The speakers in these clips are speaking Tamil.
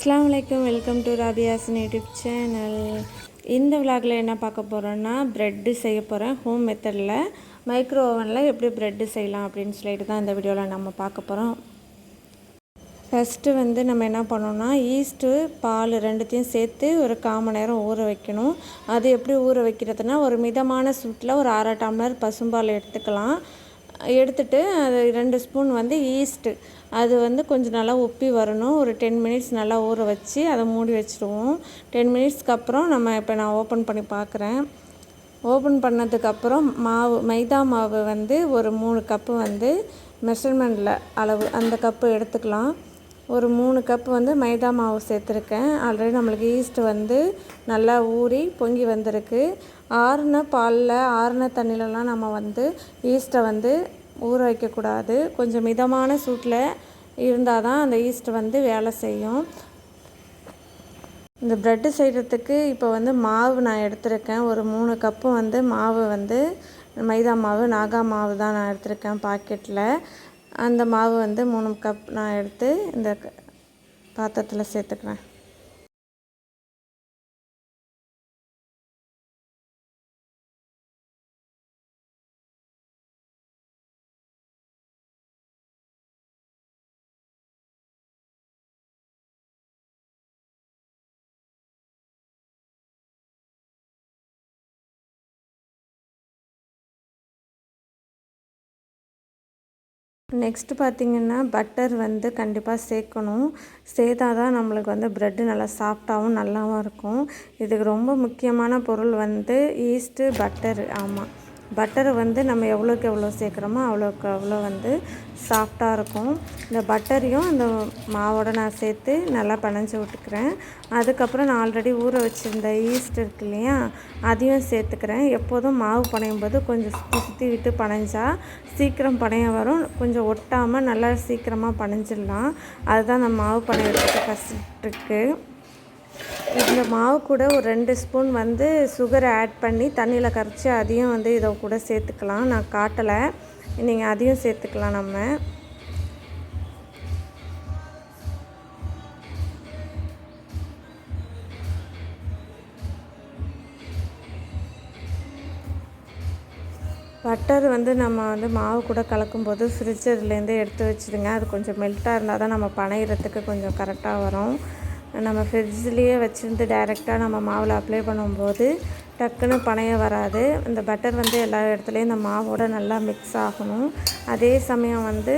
அஸ்லாம் வலைக்கம் welcome to Rabiyasan YouTube channel. இந்த விலாகில் என்ன பார்க்க போகிறோன்னா ப்ரெட்டு செய்ய போகிறேன் ஹோம் மெத்தடில் மைக்ரோ ஓவனில் எப்படி ப்ரெட்டு செய்யலாம் அப்படின்னு சொல்லிட்டு தான் இந்த வீடியோவில் நம்ம பார்க்க போகிறோம் ஃபஸ்ட்டு வந்து நம்ம என்ன பண்ணோம்னா ஈஸ்ட்டு பால் ரெண்டுத்தையும் சேர்த்து ஒரு கால் மணி நேரம் ஊற வைக்கணும். அது எப்படி ஊற வைக்கிறதுனா ஒரு மிதமான சூட்டில் ஒரு அரை டம்ளர் பசும்பால் எடுத்துக்கலாம். எடுத்துட்டு அது ரெண்டு ஸ்பூன் வந்து ஈஸ்ட்டு அது வந்து கொஞ்சம் நல்லா உப்பி வரணும். ஒரு டென் மினிட்ஸ் நல்லா ஊற வச்சு அதை மூடி வச்சுருவோம். டென் மினிட்ஸ்க்கு அப்புறம் நம்ம இப்போ நான் ஓப்பன் பண்ணி பார்க்குறேன் ஓப்பன் பண்ணதுக்கப்புறம் மாவு மைதா மாவு வந்து ஒரு மூணு கப்பு வந்து மெஷர்மெண்ட்டில் அளவு அந்த கப்பு எடுத்துக்கலாம். ஒரு மூணு கப் வந்து மைதா மாவு சேர்த்துருக்கேன். ஆல்ரெடி நம்மளுக்கு ஈஸ்ட் வந்து நல்லா ஊறி பொங்கி வந்திருக்கு. ஆறுன பாலில் ஆறுன தண்ணிலலாம் நம்ம வந்து ஈஸ்ட்டை வந்து ஊற வைக்கக்கூடாது. கொஞ்சம் மிதமான சூட்டில் இருந்தால் தான் அந்த ஈஸ்ட் வந்து வேலை செய்யும். இந்த ப்ரெட்டு செய்கிறதுக்கு இப்போ வந்து மாவு நான் எடுத்திருக்கேன். ஒரு மூணு கப்பு வந்து மாவு வந்து மைதா மாவு நாகா மாவு தான் நான் எடுத்திருக்கேன் பாக்கெட்டில் அந்த மாவு வந்து மூணு கப் நான் எடுத்து இந்த பாத்திரத்தில் சேர்த்துக்கிறேன் நெக்ஸ்ட்டு பார்த்திங்கன்னா பட்டர் வந்து கண்டிப்பாக சேர்க்கணும். சேர்த்தா தான் நம்மளுக்கு வந்து ப்ரெட்டு நல்லா சாஃப்டாகவும் நல்லாவும் இருக்கும். இதுக்கு ரொம்ப முக்கியமான பொருள் வந்து ஈஸ்ட்டு பட்டர் ஆமாம் பட்டரை வந்து நம்ம எவ்வளோக்கு எவ்வளோ சேர்க்குறோமோ அவ்வளோக்கு அவ்வளோ வந்து சாஃப்டாக இருக்கும். இந்த பட்டரையும் இந்த மாவோட நான் சேர்த்து நல்லா பனைஞ்சி விட்டுக்கிறேன். அதுக்கப்புறம் நான் ஆல்ரெடி ஊற வச்சுருந்த ஈஸ்ட் இருக்கு இல்லையா அதையும் சேர்த்துக்கிறேன். எப்போதும் மாவு பனையும் போது கொஞ்சம் சுற்றி சுற்றி விட்டு பனைஞ்சா சீக்கிரம் பனைய வரும். கொஞ்சம் ஒட்டாமல் நல்லா சீக்கிரமாக பனைஞ்சிடலாம். அதுதான் அந்த மாவு பனையிறதுக்கு ஃபஸ்ட் இருக்குது இந்த மாவு கூட ஒரு ரெண்டு ஸ்பூன் வந்து சுகரை ஆட் பண்ணி தண்ணியில் கரைச்சி அதையும் வந்து இதை கூட சேர்த்துக்கலாம். நான் காட்டலை. நீங்கள் அதையும் சேர்த்துக்கலாம் நம்ம. பட்டர் வந்து நம்ம வந்து மாவு கூட கலக்கும்போது ஃப்ரிட்ஜர்லேருந்து எடுத்து வச்சுடுங்க. அது கொஞ்சம் மெல்ட்டாக இருந்தால் தான் நம்ம பனையிறதுக்கு கொஞ்சம் கரெக்டாக வரும். நம்ம ஃப்ரிட்ஜ்லேயே வச்சுருந்து டைரெக்டாக நம்ம மாவில் அப்ளை பண்ணும்போது டக்குன்னு பனைய வராது. இந்த பட்டர் வந்து எல்லா இடத்துலையும் இந்த மாவோட நல்லா மிக்ஸ் ஆகணும். அதே சமயம் வந்து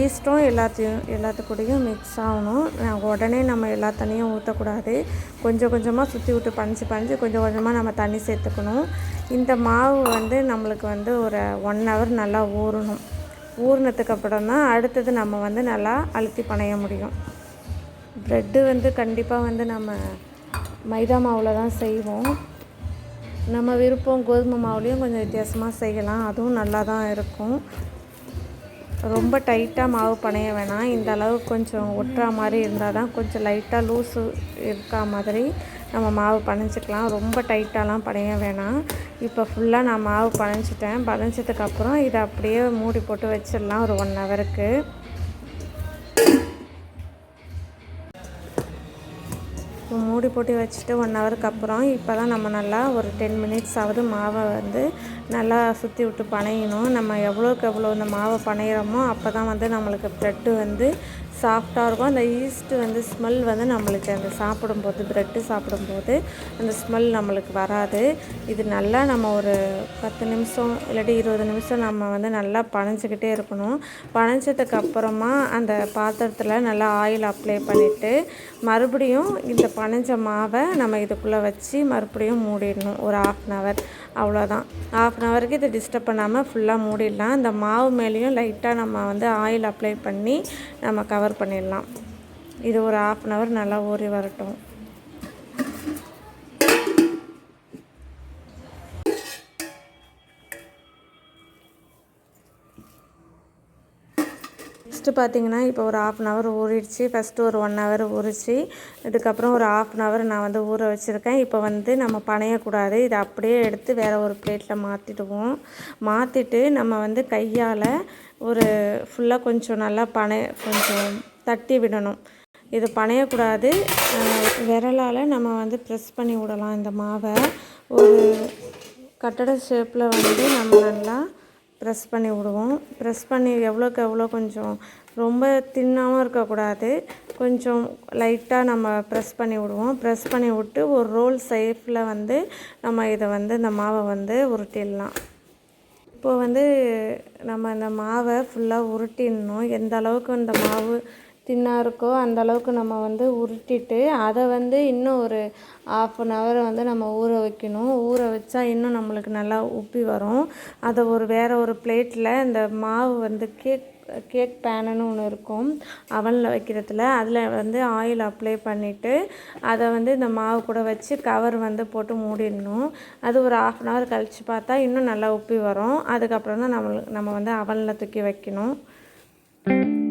ஈஸ்ட்டும் எல்லாத்தையும் எல்லாத்துக்கூடையும் மிக்ஸ் ஆகணும். உடனே நம்ம எல்லா தண்ணியும் ஊற்றக்கூடாது கொஞ்சம் கொஞ்சமாக சுற்றி விட்டு பனிச்சு பனிச்சு கொஞ்சம் கொஞ்சமாக நம்ம தண்ணி சேர்த்துக்கணும். இந்த மாவு வந்து நம்மளுக்கு வந்து ஒரு ஒன் ஹவர் நல்லா ஊறணும். ஊறினதுக்கு அப்புறம் தான் அடுத்தது நம்ம வந்து நல்லா அழுத்தி பணைய முடியும். ப்ரெட்டு வந்து கண்டிப்பாக வந்து நம்ம மைதா மாவில் தான் செய்வோம். நம்ம விருப்பம் கோதுமை மாவுலேயும் கொஞ்சம் வித்தியாசமாக செய்யலாம். அதுவும் நல்லா தான் இருக்கும். ரொம்ப டைட்டாக மாவு பனைய வேணாம். இந்த அளவு கொஞ்சம் ஒட்டுற மாதிரி இருந்தால் தான் கொஞ்சம் லைட்டாக லூஸு இருக்கா மாதிரி நம்ம மாவு பனைஞ்சிக்கலாம் ரொம்ப டைட்டாலாம் பனைய வேணாம். இப்போ ஃபுல்லாக நான் மாவு பனைஞ்சிட்டேன் பனைஞ்சதுக்கப்புறம் இதை அப்படியே மூடி போட்டு வச்சிடலாம் ஒரு ஒன் ஹவருக்கு மூடி போட்டு வச்சுட்டு ஒன் ஹவருக்கு அப்புறம் இப்போ தான் நம்ம நல்லா ஒரு டென் மினிட்ஸ் ஆகுது மாவை வந்து நல்லா சுற்றி விட்டு பனையணும். நம்ம எவ்வளோக்கு எவ்வளோ இந்த மாவை பனையிறோமோ அப்போ தான் வந்து நம்மளுக்கு ப்ரெட்டு வந்து சாஃப்டாக இருக்கும். அந்த ஈஸ்ட்டு வந்து ஸ்மெல் வந்து நம்மளுக்கு அந்த சாப்பிடும்போது ப்ரெட்டு சாப்பிடும்போது அந்த ஸ்மெல் நம்மளுக்கு வராது. இது நல்லா நம்ம ஒரு பத்து நிமிஷம் இல்லாட்டி இருபது நிமிஷம் நம்ம வந்து நல்லா பனைஞ்சிக்கிட்டே இருக்கணும். பனைஞ்சதுக்கு அப்புறமா அந்த பாத்திரத்தில் நல்லா ஆயில் அப்ளை பண்ணிவிட்டு மறுபடியும் இந்த பனைஞ்ச மாவை நம்ம இதுக்குள்ளே வச்சு மறுபடியும் மூடிடணும். ஒரு ஆஃப் அன் ஹவர் அவ்வளோதான் ஆஃப் அன் ஹவருக்கு இதை டிஸ்டர்ப் பண்ணாமல் ஃபுல்லாக மூடிடலாம். இந்த மாவு மேலேயும் லைட்டாக நம்ம வந்து ஆயில் அப்ளை பண்ணி நம்ம கவர் பண்ணிடலாம். இது ஒரு ஆஃப் அன் ஹவர் நல்லா ஊறி வரட்டும். ஃபஸ்ட்டு பார்த்தீங்கன்னா இப்போ ஒரு ஆஃப் அன் ஹவர் ஊறிடுச்சு. ஃபஸ்ட்டு ஒரு ஒன் ஹவர் ஊறிச்சு இதுக்கப்புறம் ஒரு ஆஃப் அன் ஹவர் நான் வந்து ஊற வச்சுருக்கேன். இப்போ வந்து நம்ம பனையக்கூடாது. இதை அப்படியே எடுத்து வேறு ஒரு பிளேட்டில் மாற்றிடுவோம் மாற்றிட்டு நம்ம வந்து கையால் ஒரு ஃபுல்லாக கொஞ்சம் நல்லா பனை கொஞ்சம் தட்டி விடணும். இது பனையக்கூடாது. விரலால் நம்ம வந்து ப்ரெஸ் பண்ணி விடலாம் இந்த மாவை. ஒரு கட்டட ஷேப்பில் வந்து நம்ம நல்லா ப்ரெஸ் பண்ணி விடுவோம். ப்ரெஸ் பண்ணி எவ்வளோக்கு எவ்வளோ கொஞ்சம் ரொம்ப தின்னாகவும் இருக்கக்கூடாது. கொஞ்சம் லைட்டாக நம்ம ப்ரெஸ் பண்ணி விடுவோம். ப்ரெஸ் பண்ணி விட்டு ஒரு ரோல் சைஃபில் வந்து நம்ம இதை வந்து இந்த மாவை வந்து உருட்டிடலாம். இப்போ வந்து நம்ம இந்த மாவை ஃபுல்லாக உருட்டிடணும். எந்த அளவுக்கு இந்த மாவு தின்னாக இருக்கோ அந்த அளவுக்கு நம்ம வந்து உருட்டிட்டு அதை வந்து இன்னும் ஒரு ஆஃப் அன் ஹவர் வந்து நம்ம ஊற வைக்கணும். ஊற வச்சா இன்னும் நம்மளுக்கு நல்லா உப்பி வரும். அதை ஒரு வேறு ஒரு பிளேட்டில் இந்த மாவு வந்து கேக் கேக் பேனுன்னு ஒன்று இருக்கும். அவனில் வைக்கிறதுல. அதில் வந்து ஆயில் அப்ளை பண்ணிவிட்டு அதை வந்து இந்த மாவு கூட வச்சு கவர் வந்து போட்டு மூடிடணும். அது ஒரு ஆஃப் அன் ஹவர் கழித்து பார்த்தா இன்னும் நல்லா உப்பி வரும். அதுக்கப்புறம் தான் நம்மளுக்கு நம்ம வந்து அவனில் தூக்கி வைக்கணும். அது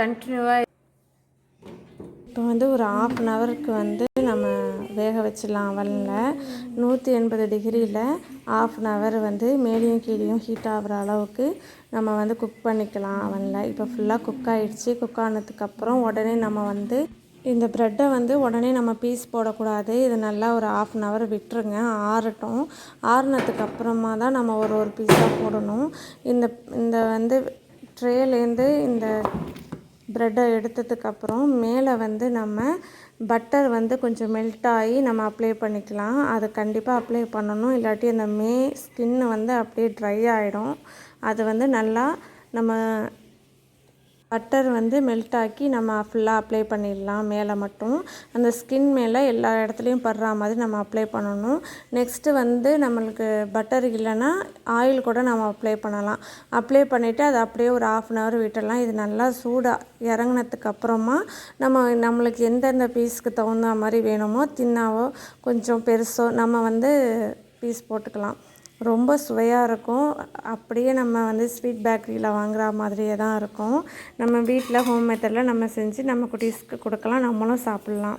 கண்டினியூவாக இப்போ வந்து ஒரு ஆஃப் அன் ஹவருக்கு வந்து நம்ம வேக வச்சிடலாம் அவனில் நூற்றி எண்பது டிகிரியில் ஆஃப் அன் ஹவர் வந்து மேலேயும் கீழேயும் ஹீட் ஆகிற அளவுக்கு நம்ம வந்து குக் பண்ணிக்கலாம் அவனில் இப்போ ஃபுல்லாக குக் ஆகிடுச்சி குக் ஆனதுக்கப்புறம் உடனே நம்ம வந்து இந்த ப்ரெட்டை வந்து உடனே நம்ம பீஸ் போடக்கூடாது. இது நல்லா ஒரு ஆஃப் அன் ஹவர் விட்டுருங்க. ஆறட்டும். ஆறுனதுக்கு அப்புறமா தான் நம்ம ஒரு ஒரு பீஸாக போடணும். இந்த இந்த வந்து ட்ரேலேருந்து இந்த ப்ரெட்டை எடுத்ததுக்கப்புறம் மேலே வந்து நம்ம பட்டர் வந்து கொஞ்சம் மெல்ட் ஆகி நம்ம அப்ளை பண்ணிக்கலாம். அது கண்டிப்பாக அப்ளை பண்ணணும். இல்லாட்டி அந்த மே ஸ்கின்னு வந்து அப்படியே ட்ரை ஆகிடும் அது வந்து நல்லா நம்ம பட்டர் வந்து மெல்ட் ஆக்கி நம்ம ஃபுல்லாக அப்ளை பண்ணிடலாம். மேலே மட்டும். அந்த ஸ்கின் மேலே எல்லா இடத்துலையும் படுற மாதிரி நம்ம அப்ளை பண்ணணும். நெக்ஸ்ட்டு வந்து நம்மளுக்கு பட்டர் இல்லைன்னா ஆயில் கூட நம்ம அப்ளை பண்ணலாம். அப்ளை பண்ணிவிட்டு அதை அப்படியே ஒரு ஆஃப் அன் ஹவர் விட்டுடலாம். இது நல்லா சூடாக இறங்குனதுக்கு அப்புறமா நம்ம நம்மளுக்கு எந்தெந்த பீஸ்க்கு தகுந்த மாதிரி வேணுமோ தின்னாவோ கொஞ்சம் பெருசோ நம்ம வந்து பீஸ் போட்டுக்கலாம். ரொம்ப சுவையாக இருக்கும். அப்படியே நம்ம வந்து ஸ்வீட் பேக்கரியில் வாங்குற மாதிரியே தான் இருக்கும். நம்ம வீட்டில் ஹோம் மெத்தடில் நம்ம செஞ்சு நம்ம குட்டீஸ்க்கு கொடுக்கலாம். நம்மளும் சாப்பிட்லாம்.